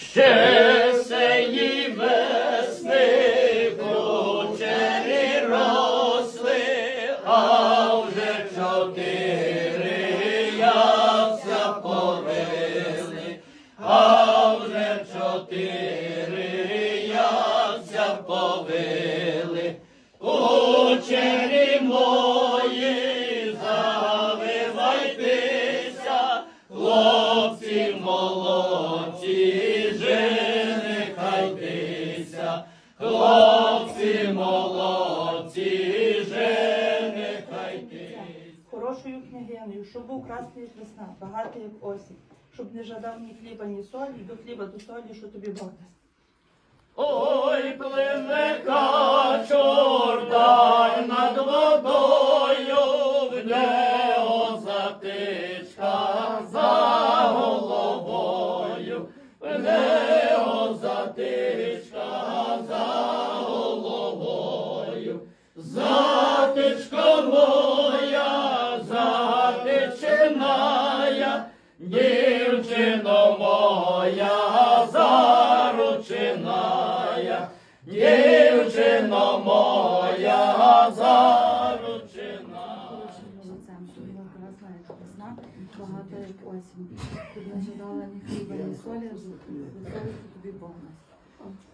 Ще сеї весни кучері росли, а вже чотири яйця повили, а вже чотири яйця повили. Молодці, женихайтеся, хлопці молодці, женихайтеся. Хорошою княгинею, щоб був красний весна, багатий як осінь, щоб не жадав ні хліба, ні солі, до хліба до солі, що тобі Бог дасть. Ой, пливе качордай над водою, в нього затичка нього затичка за моя, затичиная, дівчино моя, заручиная, дівчино моя, як багато як осінь. Тут не жадала ні хліба, ні солі, що тобі дасть.